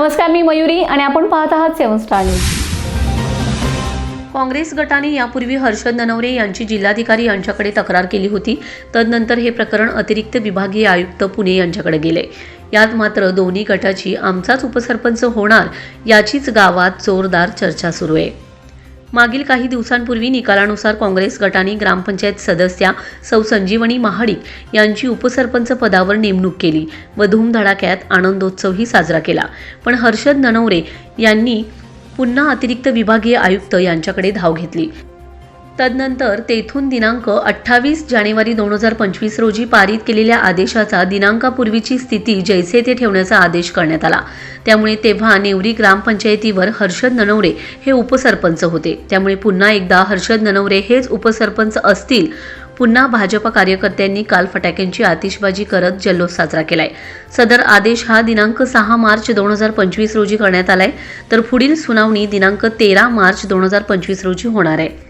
नमस्कार मी मयुरी आणि आपण पाहत आहात सेवन स्टार न्यूज. काँग्रेस गटाने यापूर्वी हर्षद ननवरे यांची जिल्हाधिकारी यांच्याकडे तक्रार केली होती. तदनंतर हे प्रकरण अतिरिक्त विभागीय आयुक्त पुणे यांच्याकडे गेले. यात मात्र दोन्ही गटाची आमचाच उपसरपंच होणार याचीच गावात जोरदार चर्चा सुरू आहे. मागील काही दिवसांपूर्वी निकालानुसार काँग्रेस गटाने ग्रामपंचायत सदस्या सौ संजीवनी महाडिक यांची उपसरपंच पदावर नेमणूक केली व धूमधडाक्यात आनंदोत्सवही साजरा केला. पण हर्षद ननवरे यांनी पुन्हा अतिरिक्त विभागीय आयुक्त यांच्याकडे धाव घेतली. तदनंतर तेथून दिनांक अठ्ठावीस जानेवारी दोन हजार पंचवीस रोजी पारित केलेल्या आदेशाचा दिनांकापूर्वीची स्थिती जैसे ते ठेवण्याचा आदेश करण्यात आला. त्यामुळे तेव्हा नेवरी ग्रामपंचायतीवर हर्षद ननवरे हे उपसरपंच होते. त्यामुळे पुन्हा एकदा हर्षद ननवरे हेच उपसरपंच असतील. पुन्हा भाजपा कार्यकर्त्यांनी काल फटाक्यांची आतिषबाजी करत जल्लोष साजरा केलाय. सदर आदेश हा दिनांक सहा मार्च दोन हजार पंचवीस रोजी करण्यात आलाय. तर पुढील सुनावणी दिनांक तेरा मार्च दोन हजार पंचवीस रोजी होणार आहे.